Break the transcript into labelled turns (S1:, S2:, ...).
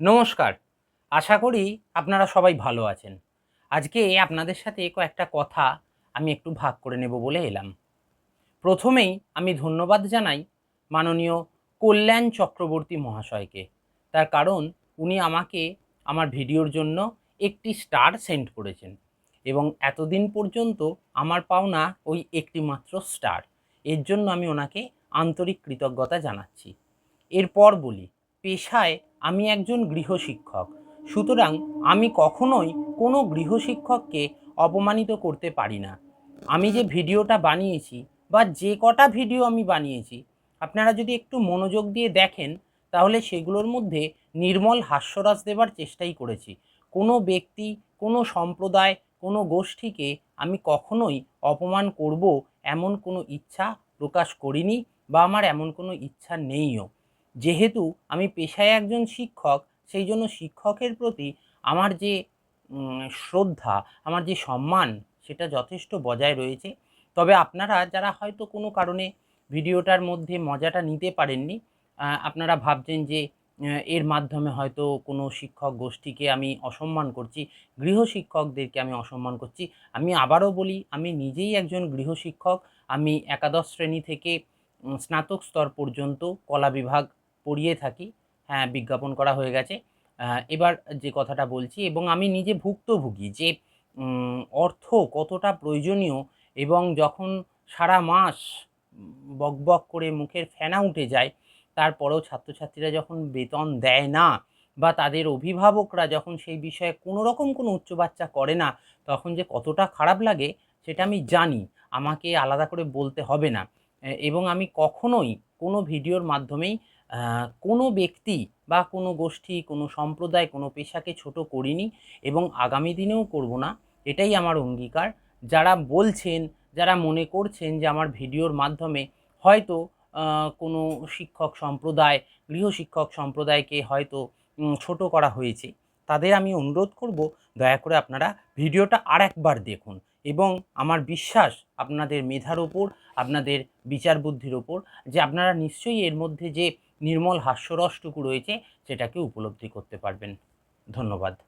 S1: নমস্কার। আশা করি আপনারা সবাই ভালো আছেন। আজকে আপনাদের সাথে কয়েকটা কথা আমি একটু ভাগ করে নেব বলে এলাম। প্রথমেই আমি ধন্যবাদ জানাই মাননীয় কল্যাণ চক্রবর্তী মহাশয়কে। তার কারণ উনি আমাকে আমার ভিডিওর জন্য একটি স্টার সেন্ড করেছেন এবং এতদিন পর্যন্ত আমার পাওনা ওই একটি মাত্র স্টার। এর জন্য আমি ওনাকে আন্তরিক কৃতজ্ঞতা জানাচ্ছি। এরপর বলি পেশায় আমি একজন গৃহশিক্ষক। সুতরাং আমি কখনোই কোনো গৃহশিক্ষককে অপমানিত করতে পারি না। আমি যে ভিডিওটা বানিয়েছি বা যে কটা ভিডিও আমি বানিয়েছি, আপনারা যদি একটু মনোযোগ দিয়ে দেখেন, তাহলে সেগুলোর মধ্যে নির্মল হাস্যরস দেবার চেষ্টাই করেছি। কোনো ব্যক্তি, কোনো সম্প্রদায়, কোনো গোষ্ঠীকে আমি কখনোই অপমান করব এমন কোনো ইচ্ছা প্রকাশ করিনি বা আমার এমন কোনো ইচ্ছা নেইও। যেহেতু আমি পেশায় একজন শিক্ষক, সেই জন্য শিক্ষকের প্রতি আমার যে শ্রদ্ধা, আমার যে সম্মান, সেটা যথেষ্ট বজায় রয়েছে। তবে আপনারা যারা হয়তো কোনো কারণে ভিডিওটার মধ্যে মজাটা নিতে পারেননি আপনারা ভাবছেন যে এর মাধ্যমে হয়তো কোনো শিক্ষক গোষ্ঠীকে আমি অসম্মান করছি, গৃহশিক্ষকদেরকে আমি অসম্মান করছি, আমি আবারও বলি, আমি নিজেই একজন গৃহশিক্ষক, আমি একাদশ শ্রেণি থেকে স্নাতক স্তর পর্যন্ত কলা বিভাগ পড়িয়ে থাকি। হ্যাঁ বিজ্ঞাপন করা হয়ে গেছে। এবার যে কথাটা বলছি, এবং আমি নিজে ভুক্তভোগী যে অর্থ কতটা প্রয়োজনীয়, এবং যখন সারা মাস বকবক করে মুখের ফেনা উঠে যায়, তারপরেও ছাত্রছাত্রীরা যখন বেতন দেয় না, বা তাদের অভিভাবকরা যখন সেই বিষয়ে কোনো রকম কোনো উচ্চবাচ্চা করে না, তখন যে কতটা খারাপ লাগে, সেটা আমি জানি। আমাকে আলাদা করে বলতে হবে না। এবং আমি কখনোই কোনো ভিডিওর মাধ্যমেই কোনো ব্যক্তি বা কোনো গোষ্ঠী, কোনো সম্প্রদায়, কোনো পেশাকে ছোট করিনি এবং আগামী দিনেও করব না, এটাই আমার অঙ্গীকার। যারা বলছেন, যারা মনে করছেন যে আমার ভিডিওর মাধ্যমে হয়তো কোনো শিক্ষক সম্প্রদায় গৃহশিক্ষক সম্প্রদায়কে হয়তো ছোট করা হয়েছে, তাদের আমি অনুরোধ করব, দয়া করে আপনারা ভিডিওটা আর একবার দেখুন। এবং আমার বিশ্বাস আপনাদের মেধার ওপর, আপনাদের বিচার বুদ্ধির ওপর যে আপনারা নিশ্চয়ই এর মধ্যে যে নির্মল হাস্যরসটুকু রয়েছে, সেটাকে উপলব্ধি করতে পারবেন। ধন্যবাদ।